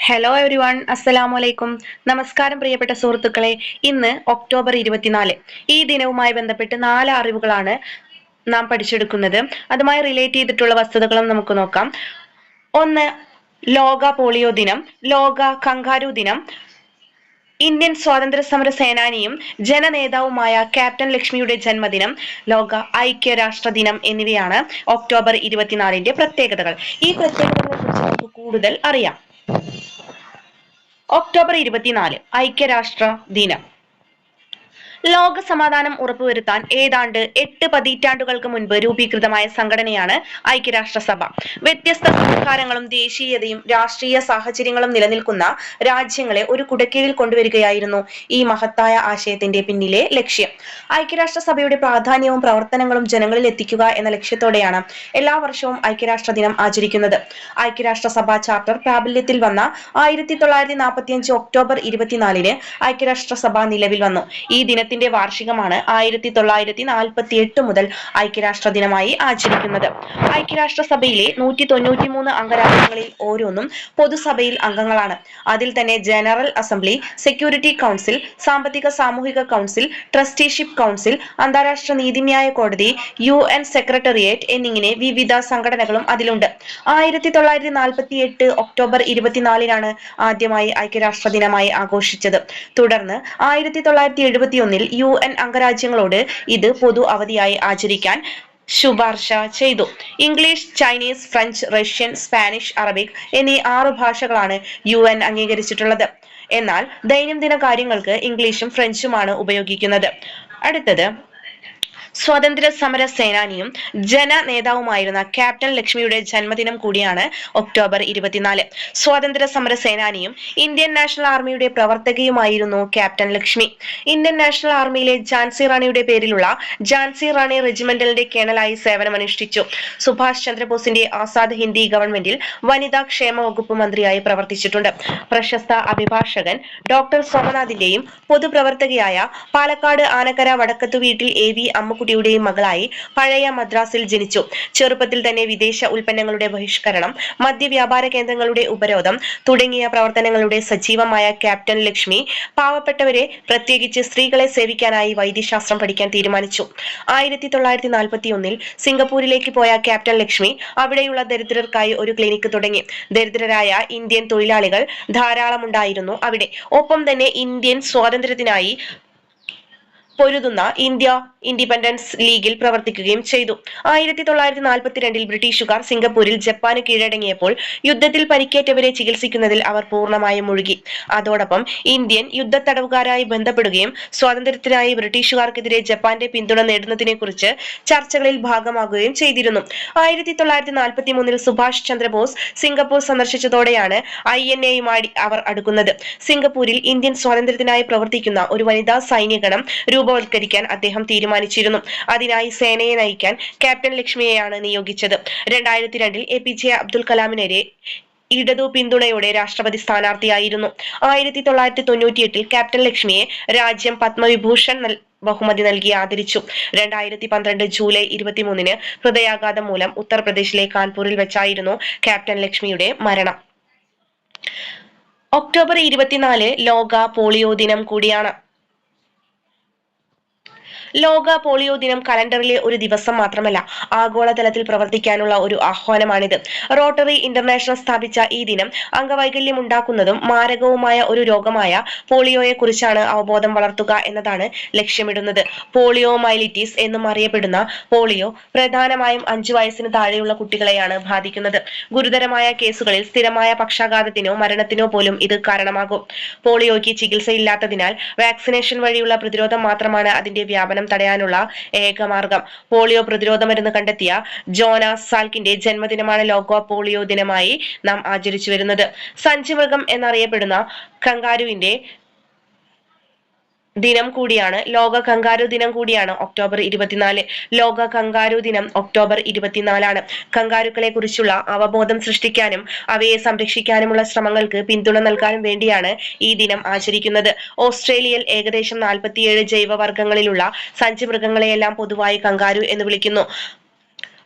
Hello every one അസ്സലാമലൈക്കും നമസ്കാരം പ്രിയപ്പെട്ട സുഹൃത്തുക്കളെ. ഇന്ന് ഒക്ടോബർ ഇരുപത്തിനാല്. ഈ ദിനവുമായി ബന്ധപ്പെട്ട് നാല് അറിവുകളാണ് നാം പഠിച്ചെടുക്കുന്നത്. അതുമായി റിലേറ്റ് ചെയ്തിട്ടുള്ള വസ്തുതകളും നമുക്ക് നോക്കാം. ഒന്ന് ലോക പോളിയോ ദിനം. ലോക കങ്കാരു ദിനം. ഇന്ത്യൻ സ്വാതന്ത്ര്യ സമര സേനാനിയും ജനനേതാവുമായ ക്യാപ്റ്റൻ ലക്ഷ്മിയുടെ ജന്മദിനം ലോക ഐക്യരാഷ്ട്ര ദിനം എന്നിവയാണ് ഒക്ടോബർ ഇരുപത്തിനാലിന്റെ പ്രത്യേകതകൾ. ഈ പ്രത്യേകതകളെ കുറിച്ച് നമുക്ക് കൂടുതൽ അറിയാം. ഒക്ടോബർ ഇരുപത്തിനാല് ഐക്യരാഷ്ട്ര ദിനം ലോക സമാധാനം ഉറപ്പുവരുത്താൻ ഏതാണ്ട് എട്ട് പതിറ്റാണ്ടുകൾക്ക് മുൻപ് രൂപീകൃതമായ സംഘടനയാണ് ഐക്യരാഷ്ട്രസഭ. വ്യത്യസ്ത സംസ്കാരങ്ങളും ദേശീയതയും രാഷ്ട്രീയ സാഹചര്യങ്ങളും നിലനിൽക്കുന്ന രാജ്യങ്ങളെ ഒരു കുടക്കീഴിൽ കൊണ്ടുവരികയായിരുന്നു ഈ മഹത്തായ ആശയത്തിന്റെ പിന്നിലെ ലക്ഷ്യം. ഐക്യരാഷ്ട്രസഭയുടെ പ്രാധാന്യവും പ്രവർത്തനങ്ങളും ജനങ്ങളിൽ എത്തിക്കുക എന്ന ലക്ഷ്യത്തോടെയാണ് എല്ലാ വർഷവും ഐക്യരാഷ്ട്ര ദിനം ആചരിക്കുന്നത്. ഐക്യരാഷ്ട്രസഭ ചാർട്ടർ പ്രാബല്യത്തിൽ വന്ന ആയിരത്തി തൊള്ളായിരത്തി നാൽപ്പത്തിയഞ്ച് ഒക്ടോബർ ഇരുപത്തിനാലിന് ഐക്യരാഷ്ട്രസഭ നിലവിൽ വന്നു. ഈ ദിനത്തിന്റെ വാർഷികമാണ് ആയിരത്തി തൊള്ളായിരത്തി നാൽപ്പത്തി എട്ട് മുതൽ ഐക്യരാഷ്ട്ര ദിനമായി ആചരിക്കുന്നത്. ഐക്യരാഷ്ട്രസഭയിലെ നൂറ്റി തൊണ്ണൂറ്റി മൂന്ന് അംഗരാജ്യങ്ങളിൽ ഓരോന്നും പൊതുസഭയിൽ അംഗങ്ങളാണ്. അതിൽ തന്നെ ജനറൽ അസംബ്ലി സെക്യൂരിറ്റി കൗൺസിൽ സാമ്പത്തിക സാമൂഹിക കൗൺസിൽ ട്രസ്റ്റിഷിപ്പ് കൗൺസിൽ അന്താരാഷ്ട്ര നീതിന്യായ കോടതി യു എൻ സെക്രട്ടേറിയറ്റ് എന്നിങ്ങനെ വിവിധ സംഘടനകളും അതിലുണ്ട്. ആയിരത്തി തൊള്ളായിരത്തി നാൽപ്പത്തി എട്ട് ഒക്ടോബർ ഇരുപത്തിനാലിനാണ് ആദ്യമായി ഐക്യരാഷ്ട്ര ദിനമായി ആഘോഷിച്ചത്. തുടർന്ന് ആയിരത്തി തൊള്ളായിരത്തി എഴുപത്തിയൊന്നിൽ യു എൻ അംഗരാജ്യങ്ങളോട് ഇത് പൊതു അവധിയായി ആചരിക്കാൻ ശുപാർശ ചെയ്തു. English Chinese French Russian Spanish Arabic എന്നീ ആറു ഭാഷകളാണ് യു എൻ അംഗീകരിച്ചിട്ടുള്ളത്. എന്നാൽ ദൈനംദിന കാര്യങ്ങൾക്ക് ഇംഗ്ലീഷും ഫ്രഞ്ചുമാണ് ഉപയോഗിക്കുന്നത്. അടുത്തത് സ്വാതന്ത്ര്യ സമര സേനാനിയും ജന നേതാവുമായിരുന്ന ക്യാപ്റ്റൻ ലക്ഷ്മിയുടെ ജന്മദിനം കൂടിയാണ് ഒക്ടോബർ ഇരുപത്തിനാല്. സ്വാതന്ത്ര്യ സമര സേനാനിയും ഇന്ത്യൻ നാഷണൽ ആർമിയുടെ പ്രവർത്തകയുമായിരുന്നു ക്യാപ്റ്റൻ ലക്ഷ്മി. ഇന്ത്യൻ നാഷണൽ ആർമിയിലെ ജാൻസി റാണിയുടെ പേരിലുള്ള ജാൻസി റാണി റെജിമെന്റലിന്റെ കേണലായി സേവനമനുഷ്ഠിച്ചു. സുഭാഷ് ചന്ദ്രബോസിന്റെ ആസാദ് ഹിന്ദി ഗവൺമെന്റിൽ വനിതാ ക്ഷേമ വകുപ്പ് മന്ത്രിയായി പ്രവർത്തിച്ചിട്ടുണ്ട്. പ്രശസ്ത അഭിഭാഷകൻ ഡോക്ടർ സോമനാഥിന്റെയും പൊതുപ്രവർത്തകയായ പാലക്കാട് ആനക്കര വടക്കത്തു വീട്ടിൽ എ വി അമ്മുക്കുട്ടിയുടെയും മകളായി പഴയ മദ്രാസിൽ ജനിച്ചു. ചെറുപ്പത്തിൽ തന്നെ വിദേശ ഉൽപ്പന്നങ്ങളുടെ ബഹിഷ്കരണം മദ്യവ്യാപാര കേന്ദ്രങ്ങളുടെ ഉപരോധം തുടങ്ങിയ പ്രവർത്തനങ്ങളുടെ സജീവമായ ക്യാപ്റ്റൻ ലക്ഷ്മി പാവപ്പെട്ടവരെ പ്രത്യേകിച്ച് സ്ത്രീകളെ സേവിക്കാനായി വൈദ്യശാസ്ത്രം പഠിക്കാൻ തീരുമാനിച്ചു. ആയിരത്തി തൊള്ളായിരത്തി നാൽപ്പത്തി ഒന്നിൽ സിംഗപ്പൂരിലേക്ക് പോയ ക്യാപ്റ്റൻ ലക്ഷ്മി അവിടെയുള്ള ദരിദ്രർക്കായി ഒരു ക്ലിനിക്ക് തുടങ്ങി. ദരിദ്രരായ ഇന്ത്യൻ തൊഴിലാളികൾ ധാരാളമുണ്ടായിരുന്നു അവിടെ. ഒപ്പം തന്നെ ഇന്ത്യൻ സ്വാതന്ത്ര്യത്തിനായി പൊരുതുന്ന ഇന്ത്യ ഇൻഡിപെൻഡൻസ് ലീഗിൽ പ്രവർത്തിക്കുകയും ചെയ്തു. ആയിരത്തി തൊള്ളായിരത്തി നാൽപ്പത്തിരണ്ടിൽ ബ്രിട്ടീഷുകാർ സിംഗപ്പൂരിൽ ജപ്പാന് കീഴടങ്ങിയപ്പോൾ യുദ്ധത്തിൽ പരിക്കേറ്റവരെ ചികിത്സിക്കുന്നതിൽ അവർ പൂർണമായും മുഴുകി. അതോടൊപ്പം ഇന്ത്യൻ യുദ്ധത്തടവുകാരായി ബന്ധപ്പെടുകയും സ്വാതന്ത്ര്യത്തിനായി ബ്രിട്ടീഷുകാർക്കെതിരെ ജപ്പാന്റെ പിന്തുണ നേടുന്നതിനെ കുറിച്ച് ചർച്ചകളിൽ ഭാഗമാകുകയും ചെയ്തിരുന്നു. ആയിരത്തി തൊള്ളായിരത്തി നാൽപ്പത്തി മൂന്നിൽ സുഭാഷ് ചന്ദ്രബോസ് സിംഗപ്പൂർ സന്ദർശിച്ചതോടെയാണ് ഐ എൻ എയുമായി അവർ അടുക്കുന്നത്. സിംഗപ്പൂരിൽ ഇന്ത്യൻ സ്വാതന്ത്ര്യത്തിനായി പ്രവർത്തിക്കുന്ന ഒരു വനിതാ സൈനികണം രൂപവത്കരിക്കാൻ അദ്ദേഹം തീരുമാനിച്ചിരുന്നു. അതിനായി സേനയെ നയിക്കാൻ ക്യാപ്റ്റൻ ലക്ഷ്മിയെയാണ് നിയോഗിച്ചത്. രണ്ടായിരത്തി രണ്ടിൽ എ പി ജെ അബ്ദുൽ കലാമിനെതിരെ ഇടതു പിന്തുണയോടെ രാഷ്ട്രപതി സ്ഥാനാർത്ഥിയായിരുന്നു. ആയിരത്തി തൊള്ളായിരത്തി തൊണ്ണൂറ്റിയെട്ടിൽ ക്യാപ്റ്റൻ ലക്ഷ്മിയെ രാജ്യം പത്മവിഭൂഷൺ ബഹുമതി നൽകി ആദരിച്ചു. രണ്ടായിരത്തി പന്ത്രണ്ട് ജൂലൈ ഇരുപത്തിമൂന്നിന് ഹൃദയാഘാതം മൂലം ഉത്തർപ്രദേശിലെ കാൺപൂരിൽ വെച്ചായിരുന്നു ക്യാപ്റ്റൻ ലക്ഷ്മിയുടെ മരണം. ഒക്ടോബർ ഇരുപത്തിനാല് ലോക പോളിയോ ദിനം കൂടിയാണ്. ലോക പോളിയോ ദിനം കലണ്ടറിലെ ഒരു ദിവസം മാത്രമല്ല ആഗോളതലത്തിൽ പ്രവർത്തിക്കാനുള്ള ഒരു ആഹ്വാനമാണിത്. റോട്ടറി ഇന്റർനാഷണൽ സ്ഥാപിച്ച ഈ ദിനം അംഗവൈകല്യം ഉണ്ടാക്കുന്നതും മാരകവുമായ ഒരു രോഗമായ പോളിയോയെ കുറിച്ചാണ് അവബോധം വളർത്തുക എന്നതാണ് ലക്ഷ്യമിടുന്നത്. പോളിയോ മൈലിറ്റീസ് എന്നും അറിയപ്പെടുന്ന പോളിയോ പ്രധാനമായും അഞ്ചു വയസ്സിന് താഴെയുള്ള കുട്ടികളെയാണ് ബാധിക്കുന്നത്. ഗുരുതരമായ കേസുകളിൽ സ്ഥിരമായ പക്ഷാഘാതത്തിനോ മരണത്തിനോ പോലും ഇത് കാരണമാകും. പോളിയോയ്ക്ക് ചികിത്സയില്ലാത്തതിനാൽ വാക്സിനേഷൻ വഴിയുള്ള പ്രതിരോധം മാത്രമാണ് അതിന്റെ വ്യാപനം തടയാനുള്ള ഏക മാർഗം പോളിയോ പ്രതിരോധ മരുന്ന് കണ്ടെത്തിയ ജോനാസ് സാൽക്കിന്റെ ജന്മദിനമാണ് ലോക പോളിയോ ദിനമായി നാം ആചരിച്ചു വരുന്നത്. സഞ്ചിമൃഗം എന്നറിയപ്പെടുന്ന കങ്കാരുവിന്റെ ദിനം കൂടിയാണ്. ലോക കങ്കാരു ദിനം കൂടിയാണ്. ഒക്ടോബർ ഇരുപത്തിനാല്. ലോക കങ്കാരു ദിനം ഒക്ടോബർ ഇരുപത്തിനാലാണ്. കങ്കാരുക്കളെ കുറിച്ചുള്ള അവബോധം സൃഷ്ടിക്കാനും അവയെ സംരക്ഷിക്കാനുമുള്ള ശ്രമങ്ങൾക്ക് പിന്തുണ നൽകാനും വേണ്ടിയാണ് ഈ ദിനം ആചരിക്കുന്നത്. ഓസ്ട്രേലിയയിൽ ഏകദേശം നാൽപ്പത്തിയേഴ് ജൈവവർഗങ്ങളിലുള്ള സഞ്ചി മൃഗങ്ങളെയെല്ലാം പൊതുവായി കങ്കാരു എന്ന് വിളിക്കുന്നു.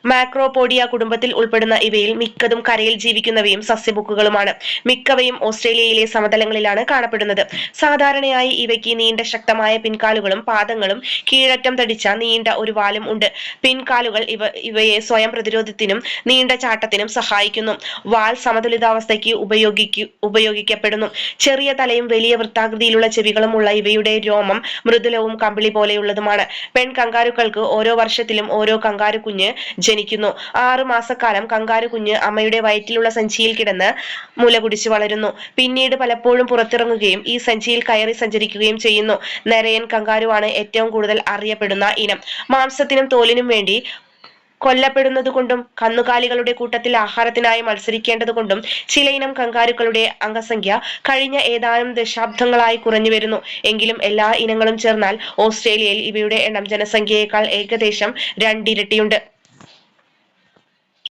മാക്രോപോഡിയ കുടുംബത്തിൽ ഉൾപ്പെടുന്ന ഇവയിൽ മിക്കതും കരയിൽ ജീവിക്കുന്നവയും സസ്യബുക്കുകളുമാണ് മിക്കവയും ഓസ്ട്രേലിയയിലെ സമതലങ്ങളിലാണ് കാണപ്പെടുന്നത്. സാധാരണയായി ഇവയ്ക്ക് നീണ്ട ശക്തമായ പിൻകാലുകളും പാദങ്ങളും കീഴറ്റം തടിച്ച നീണ്ട ഒരു വാലും ഉണ്ട്. പിൻകാലുകൾ ഇവ ഇവയെ സ്വയം പ്രതിരോധത്തിനും നീണ്ട ചാട്ടത്തിനും സഹായിക്കുന്നു. വാൽ സമതുലിതാവസ്ഥയ്ക്ക് ഉപയോഗിക്കു ഉപയോഗിക്കപ്പെടുന്നു. ചെറിയ തലയും വലിയ വൃത്താകൃതിയിലുള്ള ചെവികളും ഉള്ള ഇവയുടെ രോമം മൃദുലവും കമ്പിളി പോലെയുള്ളതുമാണ്. പെൺ കങ്കാരുക്കൾക്ക് ഓരോ വർഷത്തിലും ഓരോ കങ്കാരു കുഞ്ഞ് ജനിക്കുന്നു ആറു മാസക്കാലം കങ്കാരു കുഞ്ഞ് അമ്മയുടെ വയറ്റിലുള്ള സഞ്ചിയിൽ കിടന്ന് മുല കുടിച്ചു വളരുന്നു. പിന്നീട് പലപ്പോഴും പുറത്തിറങ്ങുകയും ഈ സഞ്ചിയിൽ കയറി സഞ്ചരിക്കുകയും ചെയ്യുന്നു. നരയൻ കങ്കാരുവാണ് ഏറ്റവും കൂടുതൽ അറിയപ്പെടുന്ന ഇനം. മാംസത്തിനും തോലിനും വേണ്ടി കൊല്ലപ്പെടുന്നതുകൊണ്ടും കന്നുകാലികളുടെ കൂട്ടത്തിൽ ആഹാരത്തിനായി മത്സരിക്കേണ്ടതുകൊണ്ടും ചിലയിനം കങ്കാരുക്കളുടെ അംഗസംഖ്യ കഴിഞ്ഞ ഏതാനും ദശാബ്ദങ്ങളായി കുറഞ്ഞു വരുന്നു. എങ്കിലും എല്ലാ ഇനങ്ങളും ചേർന്നാൽ ഓസ്ട്രേലിയയിൽ ഇവയുടെ എണ്ണം ജനസംഖ്യയേക്കാൾ ഏകദേശം രണ്ടിരട്ടിയുണ്ട്.